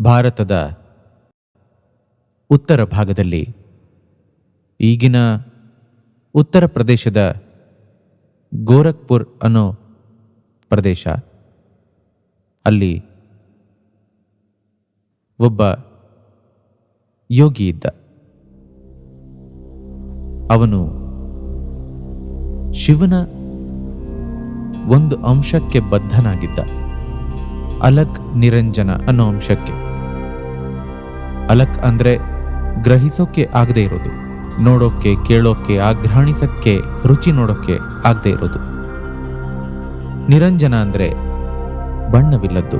ಭಾರತದ ಉತ್ತರ ಭಾಗದಲ್ಲಿ ಈಗಿನ ಉತ್ತರ ಪ್ರದೇಶದ ಗೋರಖ್ಪುರ್ ಅನ್ನೋ ಪ್ರದೇಶ. ಅಲ್ಲಿ ಒಬ್ಬ ಯೋಗಿ ಇದ್ದ. ಅವನು ಶಿವನ ಒಂದು ಅಂಶಕ್ಕೆ ಬದ್ಧನಾಗಿದ್ದ. ಅಲಕ್ ನಿರಂಜನ ಅನ್ನೋ ಅಂಶಕ್ಕೆ. ಅಲಕ್ ಅಂದ್ರೆ ಗ್ರಹಿಸೋಕೆ ಆಗದೆ ಇರೋದು, ನೋಡೋಕೆ, ಕೇಳೋಕೆ ಆಗ್ರಹಣಿಸಕ್ಕೆ ರುಚಿ ನೋಡೋಕೆ ಆಗದೆ ಇರೋದು. ನಿರಂಜನ ಅಂದ್ರೆ ಬಣ್ಣವಿಲ್ಲದ್ದು.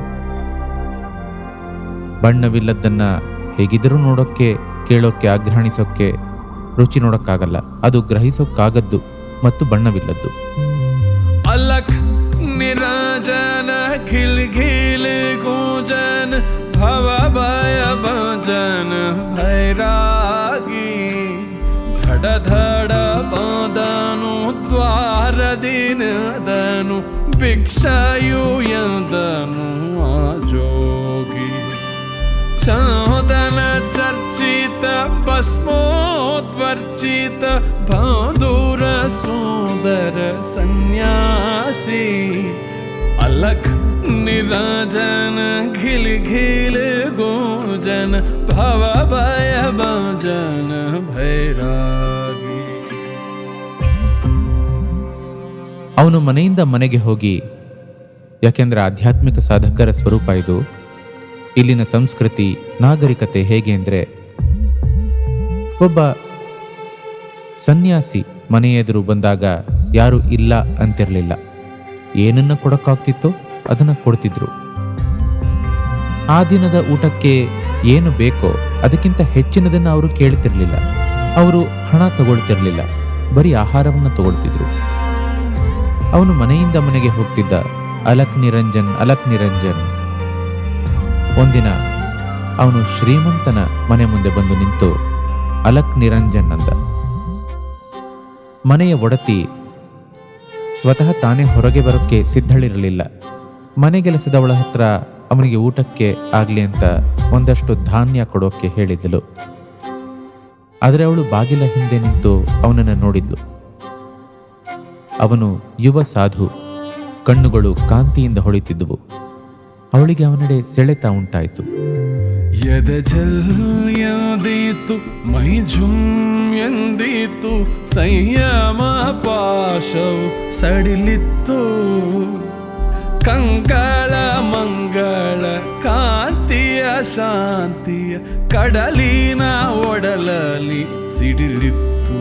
ಬಣ್ಣವಿಲ್ಲದ್ದನ್ನ ಹೇಗಿದ್ರೂ ನೋಡೋಕೆ, ಕೇಳೋಕೆ ಆಗ್ರಹಣಿಸೋಕೆ ರುಚಿ ನೋಡೋಕ್ಕಾಗಲ್ಲ. ಅದು ಗ್ರಹಿಸೋಕ್ಕಾಗದ್ದು ಮತ್ತು ಬಣ್ಣವಿಲ್ಲದ್ದು. ಅಲಕ್, ನಿರಾಜನ ಗೂಜನ್ भव भय भजन भैरागी। धड धड पदनु द्वार दिन दनु भिक्षयुयदनु आगी चोदन चर्चित भस्मोत्वर्चित त्वर्चित सुन्दर सन्यासी। अलख ನಿರಾಜನ खिल खिल गोजन ಭಯ ಭಜನ ಭೈರಾಗಿ ಅವನು ಮನೆಯಿಂದ ಮನೆಗೆ ಹೋಗಿ, ಯಾಕೆಂದರೆ ಆಧ್ಯಾತ್ಮಿಕ ಸಾಧಕರ ಸ್ವರೂಪ ಇದು, ಇಲ್ಲಿನ ಸಂಸ್ಕೃತಿ, ನಾಗರಿಕತೆ ಹೇಗೆ ಅಂದರೆ, ಒಬ್ಬ ಸನ್ಯಾಸಿ ಮನೆ ಎದುರು ಬಂದಾಗ ಯಾರೂ ಇಲ್ಲ ಅಂತಿರಲಿಲ್ಲ. ಏನನ್ನು ಕೊಡಕ್ಕಾಗ್ತಿತ್ತೋ? ಅದನ್ನ ಕೊಡ್ತಿದ್ರು. ಆ ದಿನದ ಊಟಕ್ಕೆ ಏನು ಬೇಕೋ ಅದಕ್ಕಿಂತ ಹೆಚ್ಚಿನದನ್ನು ಅವರು ಕೇಳ್ತಿರ್ಲಿಲ್ಲ. ಅವರು ಹಣ ತಗೊಳ್ತಿರ್ಲಿಲ್ಲ. ಬರೀ ಆಹಾರವನ್ನು ತಗೊಳ್ತಿದ್ರು. ಅವನು ಮನೆಯಿಂದ ಮನೆಗೆ ಹೋಗ್ತಿದ್ದ ಅಲಕ್ ನಿರಂಜನ್ ಅಲಕ್ ನಿರಂಜನ್. ಒಂದಿನ ಅವನು ಶ್ರೀಮಂತನ ಮನೆ ಮುಂದೆ ಬಂದು ನಿಂತು ಅಲಕ್ ನಿರಂಜನ್ ಅಂದ. ಮನೆಯ ಒಡತಿ ಸ್ವತಃ ತಾನೇ ಹೊರಗೆ ಬರೋಕ್ಕೆ ಸಿದ್ಧಳಿರಲಿಲ್ಲ. ಮನೆಗೆಲಸದವಳ ಹತ್ರ ಅವನಿಗೆ ಊಟಕ್ಕೆ ಆಗಲಿ ಅಂತ ಒಂದಷ್ಟು ಧಾನ್ಯ ಕೊಡೋಕ್ಕೆ ಹೇಳಿದಳು. ಆದರೆ ಅವಳು ಬಾಗಿಲ ಹಿಂದೆ ನಿಂತು ಅವನನ್ನು ನೋಡಿದ್ಲು. ಅವನು ಯುವ ಸಾಧು, ಕಣ್ಣುಗಳು ಕಾಂತಿಯಿಂದ ಹೊಳಿತಿದ್ದುವು. ಅವಳಿಗೆ ಅವನೆಡೆ ಸೆಳೆತ ಉಂಟಾಯಿತು. ಜಲ್ಯದೀತು ಮೈ ಝುಂ ಎಂದೀತು, ಸಂಯಮ ಪಾಶವು ಸಡಿಲಿತ್ತು. ಕಂಗಳ ಮಂಗಳ, ಕಾಂತಿಯ ಶಾಂತಿಯ ಕಡಲಿನ ಒಡಲಲಿ ಸಿಡಿಲಿತ್ತು.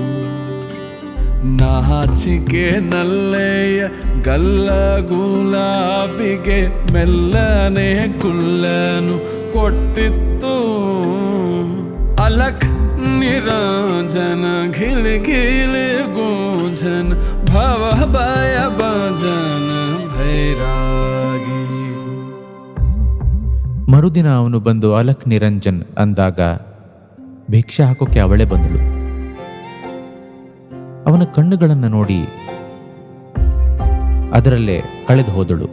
ನಾಚಿಕೆ ನಲ್ಲೆಯ ಗಲ್ಲ ಗುಲಾಬಿಗೆ ಮೆಲ್ಲನೆ ಕುಲ್ಲನು ಕೊಟ್ಟಿತ್ತು. ಅಲಕ್ ನಿರಂಜನ ಘಿಲ್ ಘಿಲ್ ಗೂಂಜನ ಭವ ಭಯ ಭಜನ ಮರುದಿನ ಅವನು ಬಂದು ಅಲಕ್ ನಿರಂಜನ್ ಅಂದಾಗ ಭಿಕ್ಷೆ ಹಾಕೋಕೆ ಅವಳೇ ಬಂದಳು. ಅವನ ಕಣ್ಣುಗಳನ್ನು ನೋಡಿ ಅದರಲ್ಲೇ ಕಳೆದು ಹೋದಳು.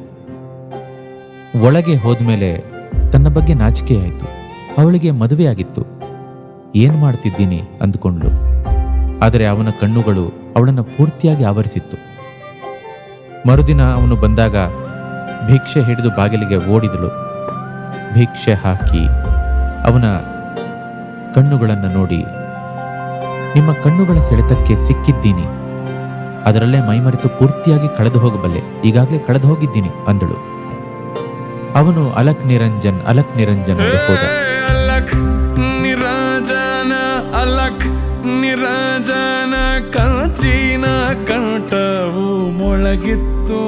ಒಳಗೆ ಹೋದ್ಮೇಲೆ ತನ್ನ ಬಗ್ಗೆ ನಾಚಿಕೆಯಾಯಿತು. ಅವಳಿಗೆ ಮದುವೆಯಾಗಿತ್ತು. ಏನ್ ಮಾಡ್ತಿದ್ದೀನಿ ಅಂದುಕೊಂಡ್ಳು. ಆದರೆ ಅವನ ಕಣ್ಣುಗಳು ಅವಳನ್ನು ಪೂರ್ತಿಯಾಗಿ ಆವರಿಸಿತ್ತು. ಮರುದಿನ ಅವನು ಬಂದಾಗ ಭಿಕ್ಷೆ ಹಿಡಿದು ಬಾಗಿಲಿಗೆ ಓಡಿದಳು. ಭಿಕ್ಷೆ ಹಾಕಿ ಅವನ ಕಣ್ಣುಗಳನ್ನು ನೋಡಿ, ನಿಮ್ಮ ಕಣ್ಣುಗಳ ಸೆಳೆತಕ್ಕೆ ಸಿಕ್ಕಿದ್ದೀನಿ. ಅದರಲ್ಲೇ ಮೈಮರೆತು ಪೂರ್ತಿಯಾಗಿ ಕಳೆದು ಹೋಗಬಲ್ಲೆ. ಈಗಾಗಲೇ ಕಳೆದು ಹೋಗಿದ್ದೀನಿ, ಅಂದಳು. ಅವನು ಅಲಕ್ ನಿರಂಜನ್ ಅಲಕ್ ನಿರಂಜನ್ ಎಂದು ಹೋದ. ನಿರಾಜನ ಕಾಚಿನ ಕಂಠವು ಮೊಳಗಿತ್ತು.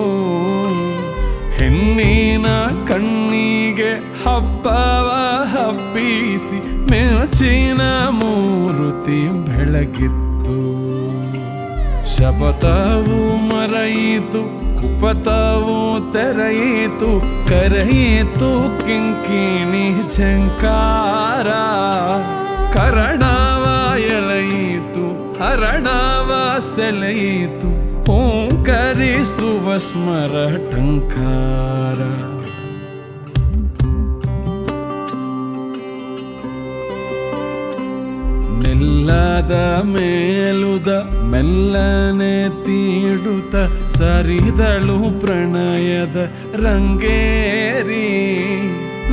ಹೆಣ್ಣಿನ ಕಣ್ಣಿಗೆ ಹಬ್ಬವ ಹಬ್ಬಿಸಿ ಮೆಚಿನ ಮೂರುತಿ ಬೆಳಗಿತ್ತು. ಶಪಥವು ಮರೆಯಿತು ಕುಪತವು ತೆರೆಯಿತು, ಕರೆಯಿತು ಕಿಂಕಿಣಿ ಝಂಕಾರ. ಕರಣವ ಹರಣವಾಸಲೆಯಿತು ಓಂಕರಿಸುವ ಸ್ಮರ ಟಂಕಾರ ನೆಲ್ಲದ ಮೇಲುದ ಮೆಲ್ಲನೆ ತೀಡುತ್ತ, ಸರಿದಳು ಪ್ರಣಯದ ರಂಗೇರಿ.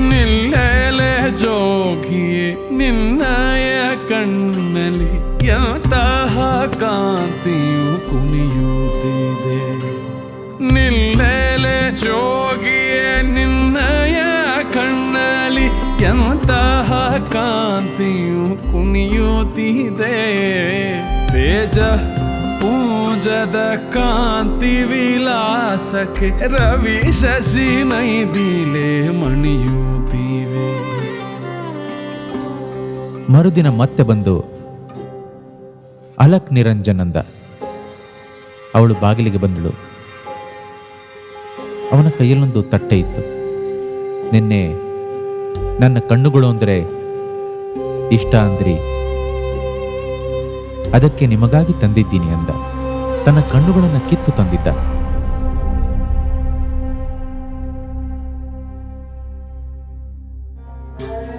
ನಿಲ್ಲೆಲೆ ಜೋಗಿಯೇ, ನಿನ್ನಯ ಕಣ್ಣಲಿ ಎಂತಹ ಕಾಂತಿಯು ಕುಣಿಯುತ್ತಿದೆ. ನಿಲ್ಲೆಲೆ ಜೋಗಿಯ ನಿನ್ನಯ ಕಣ್ಣಲ್ಲಿ ಎಂತಹ ಕಾಂತಿಯು ಕುಣಿಯುತ್ತಿದೆ. ತೇಜ ಪೂಜದ ಕಾಂತಿ ವಿಲಾಸಕ್ಕೆ ರವಿ ಶಶಿ ನೈದಿಲೆ ಮಣಿಯುತ್ತಿವೆ. ಮರುದಿನ ಮತ್ತೆ ಬಂದು ಅಲಕ್ ನಿರಂಜನ್ ಅಂದ ಅವಳು ಬಾಗಿಲಿಗೆ ಬಂದಳು. ಅವನ ಕೈಯಲ್ಲೊಂದು ತಟ್ಟೆ ಇತ್ತು. ನಿನ್ನೆ ನನ್ನ ಕಣ್ಣುಗಳು ಅಂದರೆ ಇಷ್ಟ ಅಂದ್ರಿ. ಅದಕ್ಕೆ ನಿಮಗಾಗಿ ತಂದಿದ್ದೀನಿ ಅಂದ. ತನ್ನ ಕಣ್ಣುಗಳನ್ನು ಕಿತ್ತು ತಂದಿದ್ದ.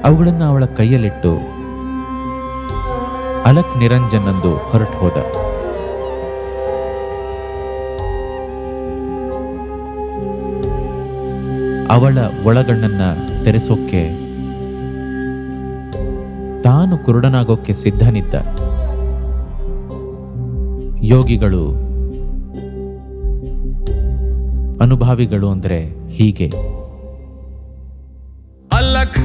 ಅವುಗಳನ್ನು ಅವಳ ಕೈಯಲ್ಲಿಟ್ಟು ಅಲಕ್ ನಿರಂಜನ್ ಅಂದು ಹೊರಟು ಹೋದ. ಅವಳ ಒಳಗಣ್ಣನ್ನ ತೆರೆಸೋಕೆ ತಾನು ಕುರುಡನಾಗೋಕೆ ಸಿದ್ಧನಿದ್ದ. ಯೋಗಿಗಳು, ಅನುಭಾವಿಗಳು ಅಂದ್ರೆ ಹೀಗೆ. ಅಲಕ್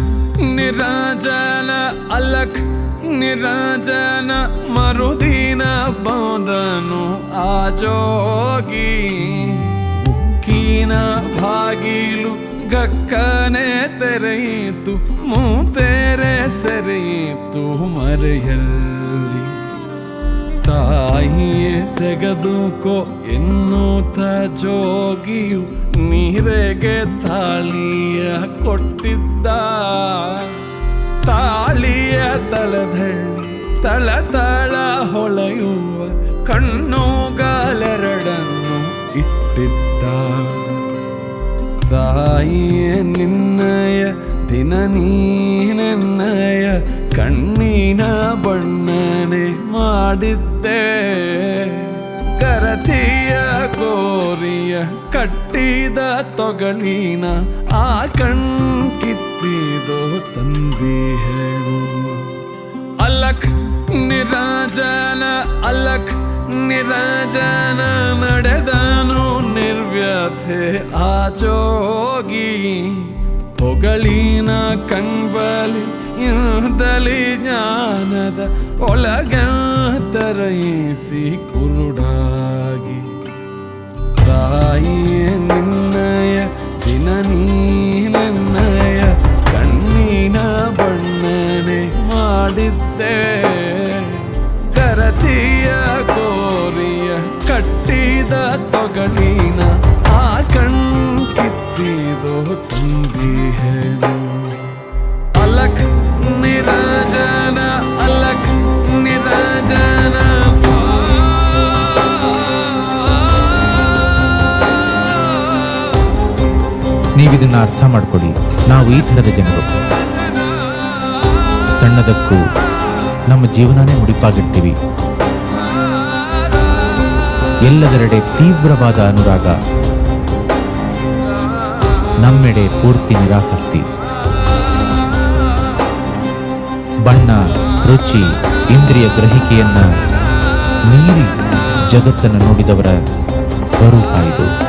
ನಿರಾಜನ ಅಲಕ್ ನಿರಾಜನ ಮರುದಿನ ಬಂದನು ಆ ಜೋಗಿ ಉಕ್ಕಿನ ಬಾಗಿಲು ಗಕ್ಕನೆ ತೆರೆಯಿತು, ಮೂತೆರೆ ಸೆರೆಯಿತು ಮರೆಯಲ್ಲಿ. ತಾಯಿಯೇ ತೆಗೆದುಕೋ ಎನ್ನುತ್ತ ಜೋಗಿಯು ನೀರೆಗೆ ತಾಳಿಯ ಕೊಟ್ಟಿದ್ದ ತಾಳಿಯ ತಳಧಳ್ಳಿ ತಳ ತಳ ಹೊಳೆಯುವ ಕಣ್ಣುಗಾಲೆರಡನ್ನು ಇಟ್ಟಿದ್ದ ತಾಯಿಯ ನಿನ್ನಯ ದಿನ ನೀನೆನ್ನಯ ಕಣ್ಣಿನ ಬಣ್ಣನೆ ಮಾಡಿದ್ದೆ ಕರತಿಯ ಗೋರಿಯ ಕಟ್ಟಿದ ತೊಗಳಿನ ಆ ಕಣ್ ಕಿತ್ತಿದೋ ತಂದಿಹೆನು ಅಲಕ್ ನಿರಾಜನ ಅಲಕ್ ನಿರಾಜನ ನಡೆದನು ನಿರ್ವ್ಯಥೆ ಆ ಜೋಗಿ. ಹೊಗಳಿನ ಕಂಬಲಿ ಇಂದಲಿ ಜ್ಞಾನದ ಒಳಗ ತರಯಿಸಿ ಕುರುಡಾಗಿ ತಾಯಿಯ ನಿನ್ನಯ, ದಿನ ನೀನನ್ನಯ, ಕಣ್ಣಿನ ಬಣ್ಣನೆ ಮಾಡಿದ್ದೆ. ಕರತಿಯ ಕೋರಿಯ ಕಟ್ಟಿದ ತೊಗಳಿನ ಆ ಕಣ್ ಕಿತ್ತಿದೋ ತಂದಿಹೆನು ಅಲಕ್ ನಿರಾಜನ ಅಲಕ್ ನಿರಾಜನ. ನೀವಿದನ್ನ ಅರ್ಥ ಮಾಡಿಕೊಡಿ. ನಾವು ಈ ಥರದ ಜನರು. ಸಣ್ಣದಕ್ಕೂ ನಮ್ಮ ಜೀವನನೇ ಮುಡಿಪಾಗಿರ್ತೀವಿ ಎಲ್ಲದರೆಡೆ ತೀವ್ರವಾದ ಅನುರಾಗ. ನಮ್ಮೆಡೆ ಪೂರ್ತಿ ನಿರಾಸಕ್ತಿ. ಬಣ್ಣ, ರುಚಿ, ಇಂದ್ರಿಯ ಗ್ರಹಿಕೆಯನ್ನ ಮೀರಿ ಜಗತ್ತನ್ನು ನೋಡಿದವರ ಸ್ವರೂಪ ಇದು.